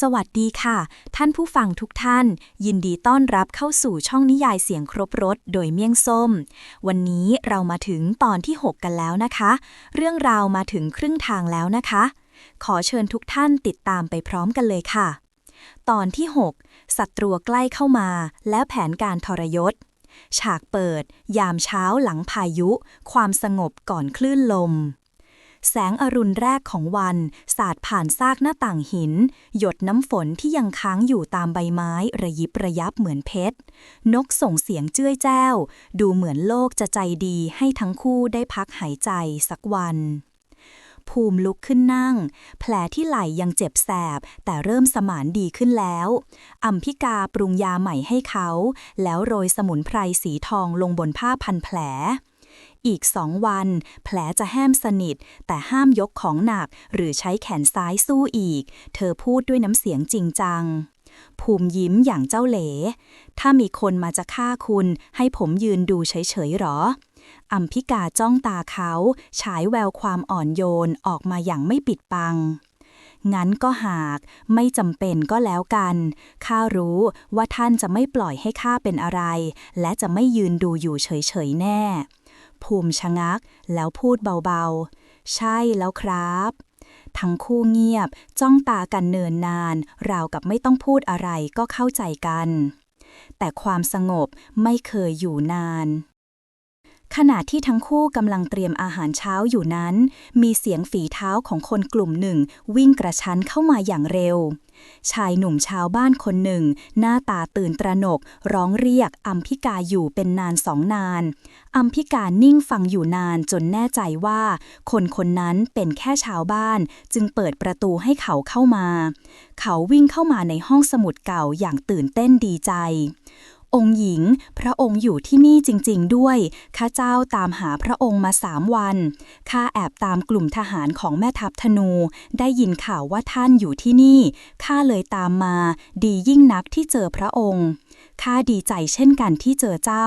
สวัสดีค่ะ ท่านผู้ฟังทุกท่าน ยินดีต้อนรับเข้าสู่ช่องนิยายเสียงครบรถโดยเมี่ยงส้ม วันนี้เรามาถึงตอนที่ 6 กันแล้วนะคะ เรื่องราวมาถึงครึ่งทางแล้วนะคะ ขอเชิญทุกท่านติดตามไปพร้อมกันเลยค่ะ ตอนที่ 6 ศัตรูใกล้เข้ามา และแผนการทรยศ ฉากเปิด ยามเช้าหลังพายุ ความสงบก่อนคลื่นลม แสงอรุณแรกของวัน สาดผ่านซากหน้าต่างหิน หยดน้ำฝนที่ยังค้างอยู่ตามใบไม้ระยิบระยับเหมือนเพชร นกส่งเสียงเจ้ยแจ้ว ดูเหมือนโลกจะใจดีให้ทั้งคู่ได้พักหายใจสักวันภูมิลุกขึ้นนั่ง แผลที่ไหล่ยังเจ็บแสบ แต่เริ่มสมานดีขึ้นแล้วอัมพิกาปรุงยาใหม่ให้เขา แล้วโรยสมุนไพรสีทองลงบนผ้าพันแผล อีกสองวัน แผลจะแห้มสนิท แต่ห้ามยกของหนักหรือใช้แขนซ้ายสู้อีก เธอพูดด้วยน้ำเสียงจริงจัง ภูมิยิ้มอย่างเจ้าเหล ถ้ามีคนมาจะฆ่าคุณ ให้ผมยืนดูเฉยๆหรออัมพิกาจ้องตาเขา ฉายแววความอ่อนโยนออกมาอย่างไม่ปิดปัง งั้นก็หากไม่จำเป็นก็แล้วกัน ข้ารู้ว่าท่านจะไม่ปล่อยให้ข้าเป็นอะไร และจะไม่ยืนดูอยู่เฉยๆแน่ ภูมิชะงัก แล้วพูดเบาๆ ใช่แล้วครับ ทั้งคู่เงียบจ้องตากันเนินนาน ราวกับไม่ต้องพูดอะไรก็เข้าใจกัน แต่ความสงบไม่เคยอยู่นานขณะที่ทั้งคู่กำลังเตรียมอาหารเช้าอยู่นั้น มีเสียงฝีเท้าของคนกลุ่มหนึ่ง วิ่งกระชั้นเข้ามาอย่างเร็ว ชายหนุ่มชาวบ้านคนหนึ่ง หน้าตาตื่นตระหนก ร้องเรียกอัมพิกาอยู่เป็นนานสองนานอัมพิกานิ่งฟังอยู่นานจนแน่ใจว่า คนคนนั้นเป็นแค่ชาวบ้าน จึงเปิดประตูให้เขาเข้ามา เขาวิ่งเข้ามาในห้องสมุดเก่าอย่างตื่นเต้นดีใจ องค์หญิง พระองค์อยู่ที่นี่จริง ๆ ด้วย ข้าเจ้าตามหาพระองค์มาสามวัน ข้าแอบตามกลุ่มทหารของแม่ทัพธนู ได้ยินข่าวว่าท่านอยู่ที่นี่ ข้าเลยตามมา ดียิ่งนักที่เจอพระองค์ข้าดีใจเช่นกันที่เจอเจ้า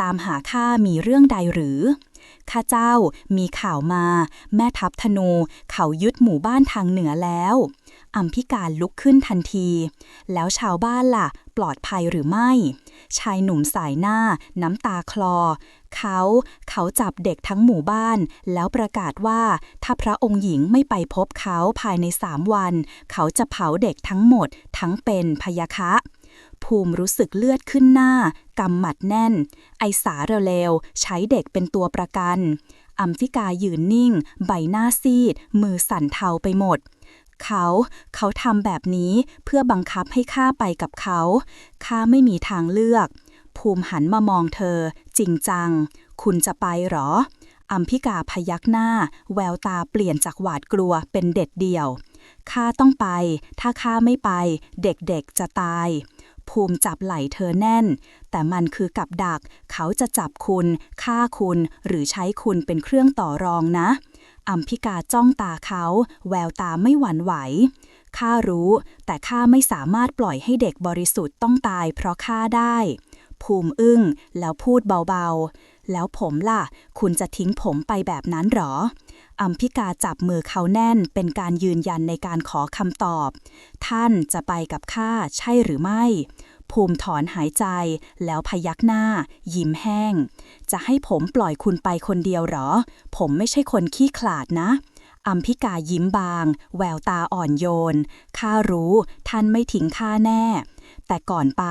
ตามหาข้ามีเรื่องใดหรือ ข้าเจ้ามีข่าวมา แม่ทัพธนู เขายึดหมู่บ้านทางเหนือแล้ว อัมพิการลุกขึ้นทันที แล้วชาวบ้านล่ะ ปลอดภัยหรือไม่ ชายหนุ่มสายหน้า น้ำตาคลอ เขาเขาจับเด็กทั้งหมู่บ้าน แล้วประกาศว่าถ้าพระองค์หญิงไม่ไปพบเขาภายในสามวัน เขาจะเผาเด็กทั้งหมด ทั้งเป็นพยาคะภูมิรู้สึกเลือดขึ้นหน้ากำหมัดแน่น ไอสาเร็วๆใช้เด็กเป็นตัวประกัน อัมฟิกายืนนิ่ง ใบหน้าซีด มือสั่นเทาไปหมด เขา เขาทำแบบนี้เพื่อบังคับให้ข้าไปกับเขา ข้าไม่มีทางเลือก ภูมิหันมามองเธอ จริงจัง คุณจะไปหรอ อัมพิกาพยักหน้า แววตาเปลี่ยนจากหวาดกลัวเป็นเด็ดเดี่ยว ข้าต้องไป ถ้าข้าไม่ไป เด็กๆจะตาย ภูมิจับไหล่เธอแน่น แต่มันคือกับดัก เขาจะจับคุณ ฆ่าคุณ หรือใช้คุณเป็นเครื่องต่อรองนะ อัมพิกาจ้องตาเขา แววตาไม่หวั่นไหว ข้ารู้ แต่ข้าไม่สามารถปล่อยให้เด็กบริสุทธิ์ต้องตายเพราะข้าได้ ภูมิอึ้ง แล้วพูดเบาๆ แล้วผมล่ะ คุณจะทิ้งผมไปแบบนั้นหรอ อัมพิกาจับมือเขาแน่นเป็นการยืนยันในการขอคำตอบ ท่านจะไปกับข้าใช่หรือไม่ ภูมิถอนหายใจ แล้วพยักหน้า ยิ้มแห้ง จะให้ผมปล่อยคุณไปคนเดียวหรอ ผมไม่ใช่คนขี้ขลาดนะอัมพิกายิ้มบาง แววตาอ่อนโยน ข้ารู้ท่านไม่ทิ้งข้าแน่ แต่ก่อนไป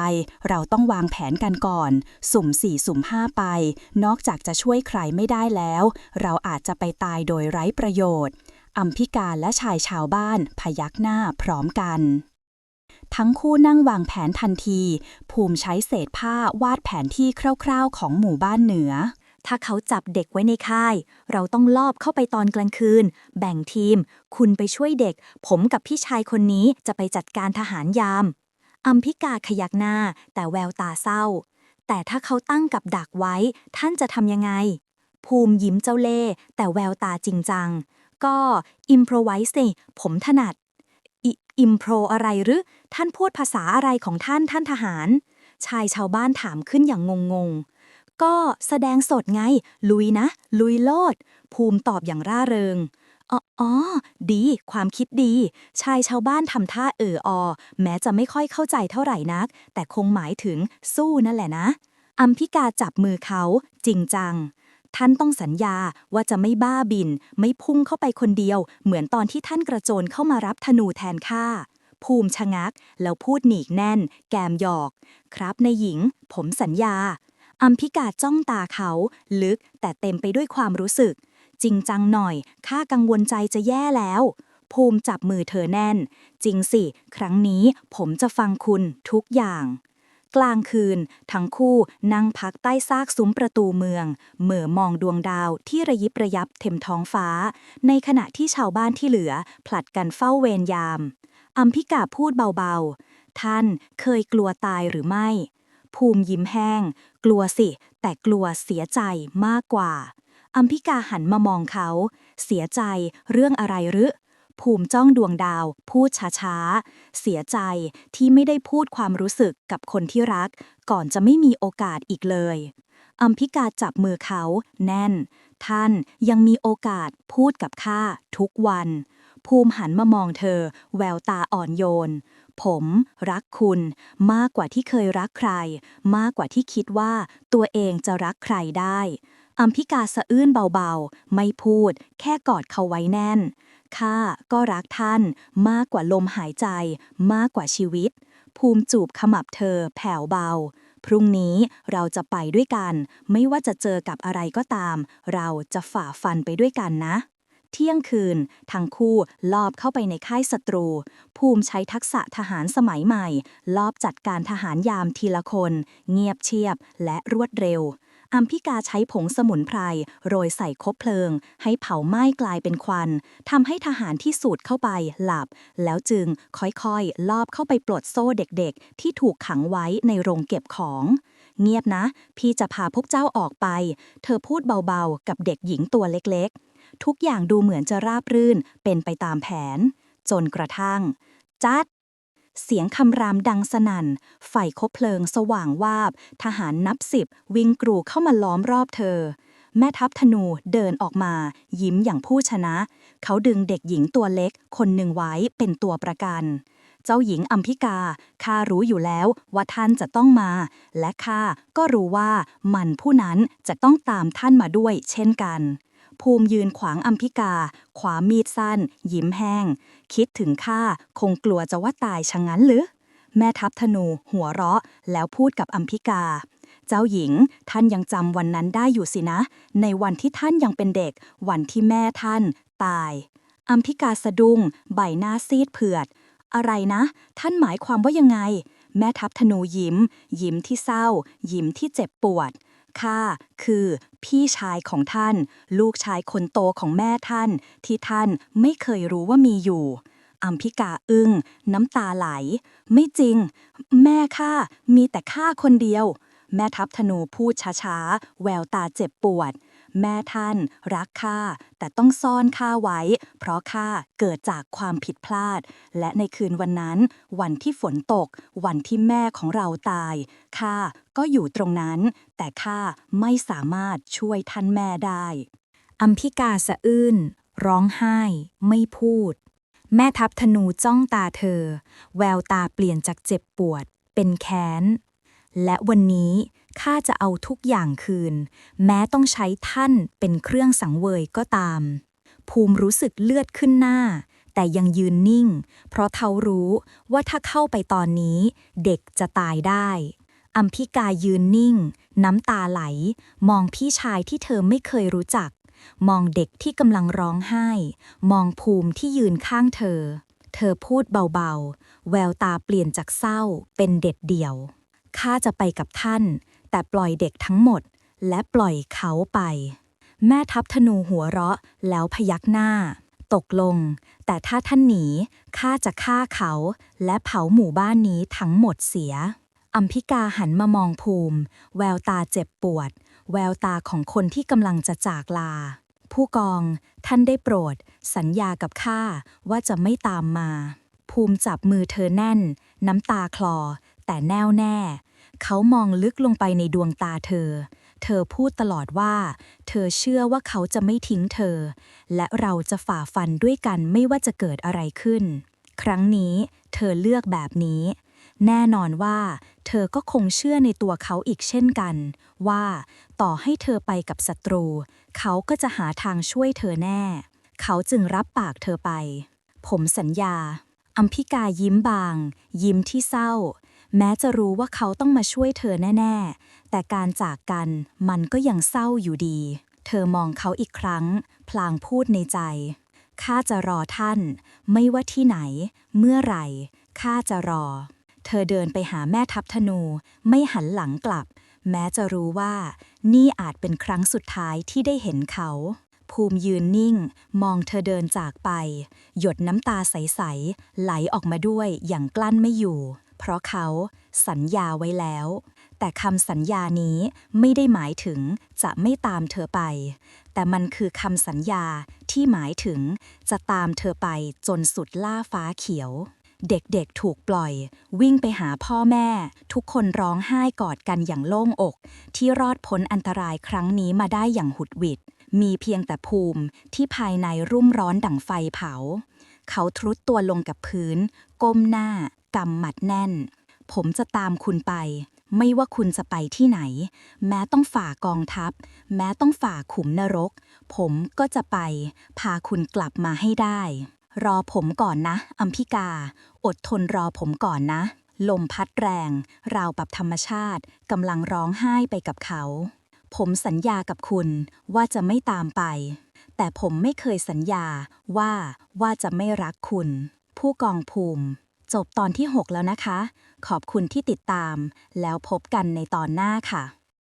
เราต้องวางแผนกันก่อน สุ่มสี่สุ่มห้าไป นอกจากจะช่วยใครไม่ได้แล้ว เราอาจจะไปตายโดยไร้ประโยชน์อัมพิกาและชายชาวบ้านพยักหน้าพร้อมกัน ทั้งคู่นั่งวางแผนทันที ภูมิใช้เศษผ้าวาดแผนที่คร่าวๆ ของหมู่บ้านเหนือ ถ้าเขาจับเด็กไว้ในค่าย เราต้องลอบเข้าไปตอนกลางคืน แบ่งทีม คุณไปช่วยเด็ก ผมกับพี่ชายคนนี้จะไปจัดการทหารยาม อัมพิกาขยักหน้า แต่แววตาเศร้า แต่ถ้าเขาตั้งกับดักไว้ ท่านจะทำยังไง ภูมิยิ้มเจ้าเล่ห์แต่แววตาจริงจัง ก็อิมโพรไวส์สิผมถนัดอิมโพรอะไรหรือ ท่านพูดภาษาอะไรของท่านท่านทหาร ชายชาวบ้านถามขึ้นอย่างงงๆก็แสดงสดไง ลุยนะ ลุยโลด ภูมิตอบอย่างร่าเริงอ๋อออดี ความคิดดี ชายชาวบ้านทำท่าเอออ แม้จะไม่ค่อยเข้าใจเท่าไหร่นัก แต่คงหมายถึงสู้นั่นแหละนะ อัมพิกาจับมือเขาจริงจัง ท่านต้องสัญญาว่าจะไม่บ้าบิน ไม่พุ่งเข้าไปคนเดียว เหมือนตอนที่ท่านกระโจนเข้ามารับธนูแทนข้า ภูมิชะงัก แล้วพูดหนีกแน่น แกมหยอก ครับนายหญิง ผมสัญญา อัมพิกาจ้องตาเขา ลึกแต่เต็มไปด้วยความรู้สึก จริงจังหน่อย ข้ากังวลใจจะแย่แล้ว ภูมิจับมือเธอแน่น จริงสิ ครั้งนี้ผมจะฟังคุณทุกอย่างกลางคืน ทั้งคู่นั่งพักใต้ซากซุ้มประตูเมือง เหม่อมองดวงดาวที่ระยิบระยับเต็มท้องฟ้า ในขณะที่ชาวบ้านที่เหลือ ผลัดกันเฝ้าเวรยาม อัมพิกาพูดเบาๆ ท่านเคยกลัวตายหรือไม่ ภูมิยิ้มแห้ง กลัวสิ แต่กลัวเสียใจมากกว่า อัมพิกาหันมามองเขา เสียใจเรื่องอะไรหรือ ภูมิจ้องดวงดาว พูดช้าๆ เสียใจที่ไม่ได้พูดความรู้สึกกับคนที่รัก ก่อนจะไม่มีโอกาสอีกเลยอัมพิกาจับมือเขา แน่น ท่านยังมีโอกาสพูดกับข้าทุกวัน ภูมิหันมามองเธอ แววตาอ่อนโยน ผมรักคุณ มากกว่าที่เคยรักใคร มากกว่าที่คิดว่าตัวเองจะรักใครได้อัมพิกาสะอื้นเบาๆ ไม่พูด แค่กอดเขาไว้แน่น ข้าก็รักท่าน มากกว่าลมหายใจ มากกว่าชีวิต ภูมิจูบขมับเธอแผ่วเบา พรุ่งนี้เราจะไปด้วยกัน ไม่ว่าจะเจอกับอะไรก็ตาม เราจะฝ่าฟันไปด้วยกันนะ เที่ยงคืน ทั้งคู่ลอบเข้าไปในค่ายศัตรู ภูมิใช้ทักษะทหารสมัยใหม่ ลอบจัดการทหารยามทีละคน เงียบเชียบและรวดเร็วอัมพิกาใช้ผงสมุนไพรโรยใส่คบเพลิง ให้เผาไหม้กลายเป็นควันทำให้ทหารที่สูดเข้าไปหลับ แล้วจึงค่อยๆ ลอบเข้าไปปลดโซ่เด็กๆ ที่ถูกขังไว้ในโรงเก็บของ เงียบนะ พี่จะพาพวกเจ้าออกไป เธอพูดเบาๆ กับเด็กหญิงตัวเล็กๆ ทุกอย่างดูเหมือนจะราบรื่นเป็นไปตามแผน จนกระทั่ง จัด เสียงคำรามดังสนั่น ไฟคบเพลิงสว่างวาบ ทหารนับสิบวิ่งกรูเข้ามาล้อมรอบเธอ แม่ทัพธนูเดินออกมา ยิ้มอย่างผู้ชนะ เขาดึงเด็กหญิงตัวเล็ก คนหนึ่งไว้เป็นตัวประกัน เจ้าหญิงอัมพิกาข้ารู้อยู่แล้วว่าท่านจะต้องมา และข้าก็รู้ว่ามันผู้นั้นจะต้องตามท่านมาด้วยเช่นกัน ภูมิยืนขวางอัมพิกา ขวามีดสั้น ยิ้มแห้ง คิดถึงข้าคงกลัวจะว่าตายชะงั้นหรือ แม่ทัพธนู หัวเราะ แล้วพูดกับอัมพิกา เจ้าหญิง ท่านยังจำวันนั้นได้อยู่สินะ ในวันที่ท่านยังเป็นเด็ก วันที่แม่ท่าน ตาย อัมพิกาสะดุ้ง ใบหน้าซีดเผือด อะไรนะ ท่านหมายความว่ายังไง แม่ทัพธนูยิ้ม ยิ้มที่เศร้า ยิ้มที่เจ็บปวด ข้าคือพี่ชายของท่าน ลูกชายคนโตของแม่ท่าน ที่ท่านไม่เคยรู้ว่ามีอยู่อัมพิกาอึง้ง น้ำตาไหล ไม่จริง แม่ข้ามีแต่ข้าคนเดียว แม่ทัพธนูพูดช้าๆ แววตาเจ็บปวด แม่ท่าน รักข้าแต่ต้องซ่อนข้าไว้ เพราะข้าเกิดจากความผิดพลาด และในคืนวันนั้น วันที่ฝนตก วันที่แม่ของเราตายข้าก็อยู่ตรงนั้น แต่ข้าไม่สามารถช่วยท่านแม่ได้อัมพิกาสะอื้น ร้องไห้ ไม่พูด แม่ทัพธนูจ้องตาเธอ แววตาเปลี่ยนจากเจ็บปวด เป็นแค้น และวันนี้ ข้าจะเอาทุกอย่างคืน แม้ต้องใช้ท่านเป็นเครื่องสังเวยก็ตาม ภูมิรู้สึกเลือดขึ้นหน้า แต่ยังยืนนิ่ง เพราะเขารู้ว่าถ้าเข้าไปตอนนี้ เด็กจะตายได้อัมพิกายืนนิ่ง น้ำตาไหล มองพี่ชายที่เธอไม่เคยรู้จัก มองเด็กที่กำลังร้องไห้ มองภูมิที่ยืนข้างเธอ เธอพูดเบาๆ แววตาเปลี่ยนจากเศร้าเป็นเด็ดเดี่ยวข้าจะไปกับท่าน แต่ปล่อยเด็กทั้งหมด และปล่อยเขาไป แม่ทัพธนูหัวเราะแล้วพยักหน้า ตกลง แต่ถ้าท่านหนีข้าจะฆ่าเขา และเผาหมู่บ้านนี้ทั้งหมดเสียอัมพิกาหันมามองภูมิ แววตาเจ็บปวด แววตาของคนที่กำลังจะจากลา ผู้กอง ท่านได้โปรด สัญญากับข้าว่าจะไม่ตามมา ภูมิจับมือเธอแน่น น้ำตาคลอ แต่แน่วแน่ เขามองลึกลงไปในดวงตาเธอ เธอพูดตลอดว่า เธอเชื่อว่าเขาจะไม่ทิ้งเธอ และเราจะฝ่าฟันด้วยกันไม่ว่าจะเกิดอะไรขึ้น ครั้งนี้เธอเลือกแบบนี้ แน่นอนว่า เธอก็คงเชื่อในตัวเขาอีกเช่นกัน ว่าต่อให้เธอไปกับศัตรู เขาก็จะหาทางช่วยเธอแน่ เขาจึงรับปากเธอไป ผมสัญญาอัมพิกายิ้มบาง ยิ้มที่เศร้า แม้จะรู้ว่าเขาต้องมาช่วยเธอแน่ ๆ แต่การจากกันมันก็ยังเศร้าอยู่ดี เธอมองเขาอีกครั้ง พลางพูดในใจ ข้าจะรอท่าน ไม่ว่าที่ไหน เมื่อไหร่ ข้าจะรอ เธอเดินไปหาแม่ทัพธนู ไม่หันหลังกลับ แม้จะรู้ว่า นี่อาจเป็นครั้งสุดท้ายที่ได้เห็นเขา ภูมิยืนนิ่ง มองเธอเดินจากไป หยดน้ำตาใส ๆ ไหลออกมาด้วยอย่างกลั้นไม่อยู่ ราะเขาสัญญาไว้แล้ว แต่คำสัญญานี้ไม่ได้หมายถึงจะไม่ตามเธอไป แต่มันคือคำสัญญาที่หมายถึงจะตามเธอไปจนสุดล่าฟ้าเขียว เด็กๆถูกปล่อย วิ่งไปหาพ่อแม่ ทุกคนร้องไห้กอดกันอย่างโล่งอก ที่รอดพ้นอันตรายครั้งนี้มาได้อย่างหุดหวิดมีเพียงแต่ภูมิที่ภายในรุ่มร้อนดั่งไฟเผา เขาทรุดตัวลงกับพื้น ก้มหน้ากำหมัดแน่น ผมจะตามคุณไป ไม่ว่าคุณจะไปที่ไหน แม้ต้องฝ่ากองทัพ แม้ต้องฝ่าขุมนรก ผมก็จะไป พาคุณกลับมาให้ได้ รอผมก่อนนะ อัมพิกา อดทนรอผมก่อนนะ ลมพัดแรง ราวกับธรรมชาติกำลังร้องไห้ไปกับเขา ผมสัญญากับคุณว่าจะไม่ตามไป แต่ผมไม่เคยสัญญาว่าว่าจะไม่รักคุณ ผู้กองภูมิ จบตอนที่ 6 แล้วนะคะ ขอบคุณที่ติดตาม แล้วพบกันในตอนหน้าค่ะ